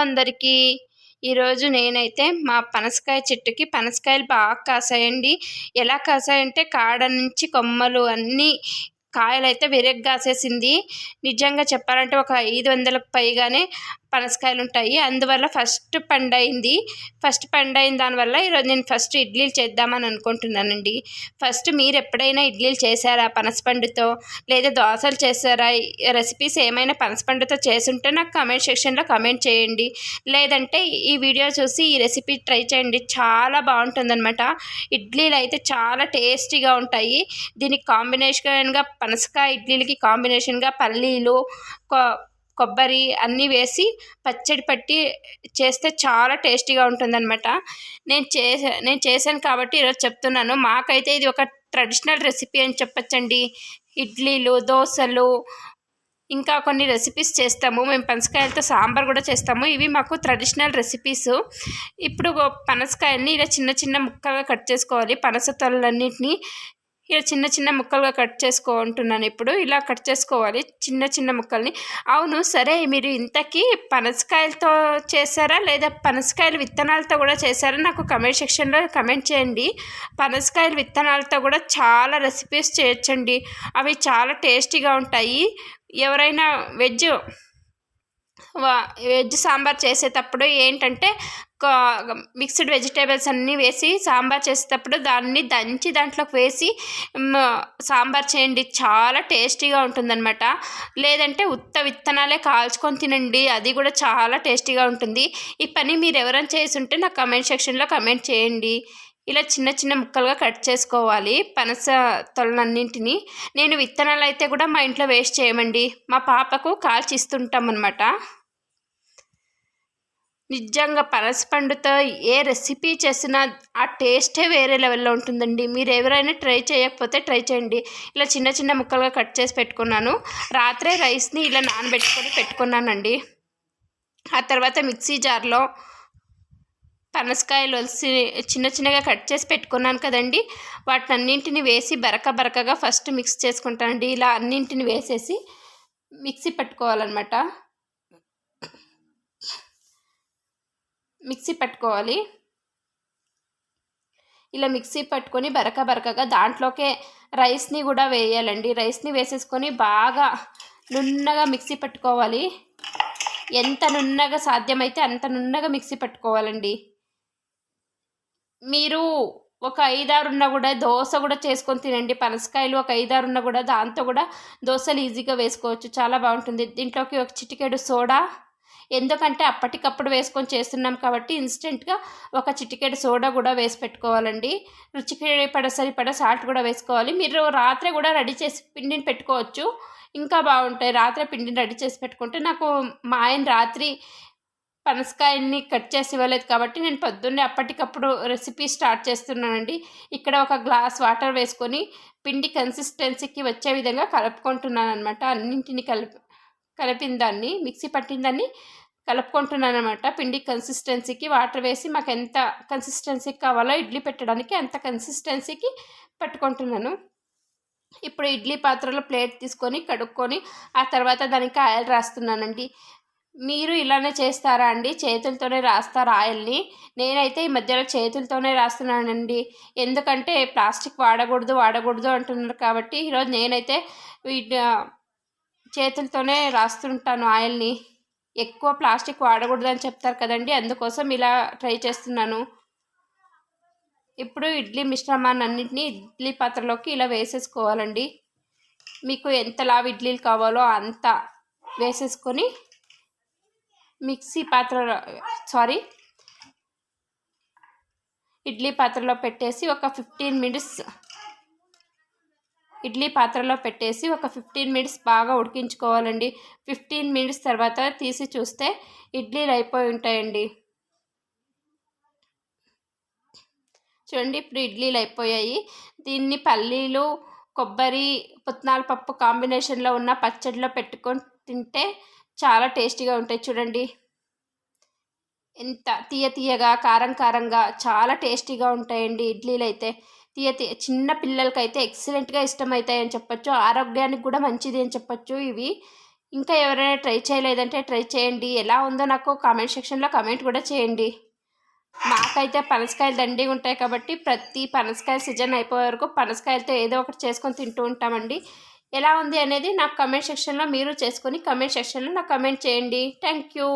అందరికీ. ఈరోజు నేనైతే మా పనసకాయ చెట్టుకి పనసకాయలు బాగా కాసాయండి. ఎలా కాసాయంటే కాడ నుంచి కొమ్మలు అన్నీ కాయలు అయితే కాసేసింది. నిజంగా చెప్పాలంటే ఒక ఐదు వందలకు పైగానే పనసకాయలు ఉంటాయి అందువల్ల ఫస్ట్ పండైంది ఫస్ట్ పండైన దానివల్ల ఈరోజు నేను ఫస్ట్ ఇడ్లీలు చేద్దామని అనుకుంటున్నానండి. ఫస్ట్ మీరు ఎప్పుడైనా ఇడ్లీలు చేశారా పనసపండుతో లేదా దోశలు చేశారా? రెసిపీస్ ఏమైనా పనసపండుతో చేసుంటే నాకు కమెంట్ సెక్షన్లో కమెంట్ చేయండి. లేదంటే ఈ వీడియో చూసి ఈ రెసిపీ ట్రై చేయండి. చాలా బాగుంటుందన్నమాట. ఇడ్లీలు అయితే చాలా టేస్టీగా ఉంటాయి. దీనికి కాంబినేషన్గా పనసకాయ ఇడ్లీలకి కాంబినేషన్గా పల్లీలు కొబ్బరి అన్నీ వేసి పచ్చడి పట్టి చేస్తే చాలా టేస్టీగా ఉంటుందన్నమాట. నేను చేసా నేను చేశాను కాబట్టి ఈరోజు చెప్తున్నాను. మాకైతే ఇది ఒక ట్రెడిషనల్ రెసిపీ అని చెప్పచ్చండి. ఇడ్లీలు దోశలు ఇంకా కొన్ని రెసిపీస్ చేస్తాము. మేము పనసకాయలతో సాంబార్ కూడా చేస్తాము. ఇవి మాకు ట్రెడిషనల్ రెసిపీస్. ఇప్పుడు పనసకాయల్ని ఇలా చిన్న చిన్న ముక్కలుగా కట్ చేసుకోవాలి. పనస తొలన్నింటినీ ఇలా చిన్న చిన్న ముక్కలుగా కట్ చేసుకుంటున్నాను ఇప్పుడు. ఇలా కట్ చేసుకోవాలి చిన్న చిన్న ముక్కల్ని. అవును సరే మీరు ఇంతకీ పనసకాయలతో చేశారా? లేదా పనసకాయల విత్తనాలతో కూడా చేశారా? నాకు కమెంట్ సెక్షన్లో కమెంట్ చేయండి. పనసకాయల విత్తనాలతో కూడా చాలా రెసిపీస్ చేయొచ్చండి. అవి చాలా టేస్టీగా ఉంటాయి. ఎవరైనా వెజ్ వెజ్ సాంబార్ చేసేటప్పుడు ఏంటంటే మిక్స్డ్ వెజిటేబుల్స్ అన్నీ వేసి సాంబార్ చేసేటప్పుడు దాన్ని దంచి దాంట్లోకి వేసి సాంబార్ చేయండి. చాలా టేస్టీగా ఉంటుందన్నమాట. లేదంటే ఉత్త విత్తనాలే కాల్చుకొని తినండి. అది కూడా చాలా టేస్టీగా ఉంటుంది. ఈ పని మీరు ఎవరైనా చేసి ఉంటే నాకు కమెంట్ సెక్షన్లో కమెంట్ చేయండి. ఇలా చిన్న చిన్న ముక్కలుగా కట్ చేసుకోవాలి పనస తొలనన్నింటినీ. నేను విత్తనాలు అయితే కూడా మా ఇంట్లో వేస్ట్ చేయమండి. మా పాపకు కాల్చి ఇస్తుంటాం అనమాట నిజంగా పనసపండుతో ఏ రెసిపీ చేసినా ఆ టేస్టే వేరే లెవెల్లో ఉంటుందండి. మీరు ఎవరైనా ట్రై చేయకపోతే ట్రై చేయండి. ఇలా చిన్న చిన్న ముక్కలుగా కట్ చేసి పెట్టుకున్నాను. రాత్రే రైస్ని ఇలా నానబెట్టుకొని పెట్టుకున్నానండి. ఆ తర్వాత మిక్సీ జార్లో పనసకాయలు వలిసి చిన్న చిన్నగా కట్ చేసి పెట్టుకున్నాను కదండి. వాటిని అన్నింటిని వేసి బరక బరకగా ఫస్ట్ మిక్స్ చేసుకుంటానండి ఇలా అన్నింటిని వేసేసి మిక్సీ పట్టుకోవాలన్నమాట. మిక్సీ పట్టుకోవాలి. ఇలా మిక్సీ పట్టుకొని బరక బరకగా దాంట్లోకే రైస్ని కూడా వేయాలండి. రైస్ని వేసేసుకొని బాగా నున్నగా మిక్సీ పట్టుకోవాలి. ఎంత నున్నగా సాధ్యమైతే అంత నున్నగా మిక్సీ పట్టుకోవాలండి. మీరు ఒక ఐదారున్న కూడా దోశ కూడా చేసుకొని తినండి. పనసకాయలు ఒక ఐదారున్న కూడా దాంతో కూడా దోశలు ఈజీగా వేసుకోవచ్చు. చాలా బాగుంటుంది. దీంట్లోకి ఒక చిటికెడు సోడా. ఎందుకంటే అప్పటికప్పుడు వేసుకొని చేస్తున్నాం కాబట్టి ఇన్స్టెంట్గా ఒక చిటికెడు సోడా కూడా వేసి పెట్టుకోవాలండి. రుచికి పడ సరిపడ సాల్ట్ కూడా వేసుకోవాలి. మీరు రాత్రి కూడా రెడీ చేసి పిండిని పెట్టుకోవచ్చు. ఇంకా బాగుంటాయి. రాత్రి పిండిని రెడీ చేసి పెట్టుకుంటే నాకు మా ఆయన రాత్రి పనసకాయని కట్ చేసి ఇవ్వలేదు కాబట్టి నేను పొద్దున్నే అప్పటికప్పుడు రెసిపీ స్టార్ట్ చేస్తున్నానండి. ఇక్కడ ఒక గ్లాస్ వాటర్ వేసుకొని పిండి కన్సిస్టెన్సీకి వచ్చే విధంగా కలుపుకుంటున్నాను అనమాట అన్నింటిని కలిపి కలిపిన దాన్ని మిక్సీ పట్టిన దాన్ని కలుపుకుంటున్నాను అనమాట పిండి కన్సిస్టెన్సీకి వాటర్ వేసి మాకు ఎంత కన్సిస్టెన్సీకి కావాలో ఇడ్లీ పెట్టడానికి అంత కన్సిస్టెన్సీకి పట్టుకుంటున్నాను. ఇప్పుడు ఇడ్లీ పాత్రలో ప్లేట్ తీసుకొని కడుక్కొని ఆ తర్వాత దానికి ఆయిల్ రాస్తున్నానండి. మీరు ఇలానే చేస్తారా అండి? చేతులతోనే రాస్తారా ఆయిల్ని నేనైతే ఈ మధ్యలో చేతులతోనే రాస్తున్నానండి. ఎందుకంటే ప్లాస్టిక్ వాడకూడదు వాడకూడదు అంటున్నారు కాబట్టి ఈరోజు నేనైతే చేతులతోనే రాస్తుంటాను ఆయిల్ని. ఎక్కువ ప్లాస్టిక్ వాడకూడదని చెప్తారు కదండి అందుకోసం ఇలా ట్రై చేస్తున్నాను. ఇప్పుడు ఇడ్లీ మిశ్రమాన్ని అన్నింటినీ ఇడ్లీ పాత్రలోకి ఇలా వేసేసుకోవాలండి. మీకు ఎంత లావు ఇడ్లీలు కావాలో అంత వేసేసుకొని మిక్సీ పాత్రలో సారీ ఇడ్లీ పాత్రలో పెట్టేసి ఒక ఫిఫ్టీన్ మినిట్స్ ఇడ్లీ పాత్రలో పెట్టేసి ఒక ఫిఫ్టీన్ మినిట్స్ బాగా ఉడికించుకోవాలండి. ఫిఫ్టీన్ మినిట్స్ తర్వాత తీసి చూస్తే ఇడ్లీలు అయిపోయి ఉంటాయండి. చూడండి ఇప్పుడు ఇడ్లీలు అయిపోయాయి. దీన్ని పల్లీలు కొబ్బరి పుట్నాల పప్పు కాంబినేషన్లో ఉన్న పచ్చడిలో పెట్టుకొని తింటే చాలా టేస్టీగా ఉంటాయి చూడండి. ఎంత తీయ తీయగా కారం కారంగా చాలా టేస్టీగా ఉంటాయండి ఇడ్లీలు అయితే తీయ తీయ చిన్న పిల్లలకైతే ఎక్సలెంట్గా ఇష్టమవుతాయి అని చెప్పొచ్చు. ఆరోగ్యానికి కూడా మంచిది అని చెప్పొచ్చు ఇవి. ఇంకా ఎవరైనా ట్రై చేయలేదంటే ట్రై చేయండి. ఎలా ఉందో నాకు కామెంట్ సెక్షన్లో కామెంట్ కూడా చేయండి. మాకైతే పనసకాయలు దండిగా ఉంటాయి కాబట్టి ప్రతి పనసకాయ సీజన్ అయిపోయే వరకు పనసకాయలతో ఏదో ఒకటి చేసుకొని తింటూ ఉంటామండి. ఎలా ఉంది అనేది నాకు కమెంట్ సెక్షన్లో మీరు చేసుకొని కమెంట్ సెక్షన్లో నాకు కమెంట్ చేయండి. Thank you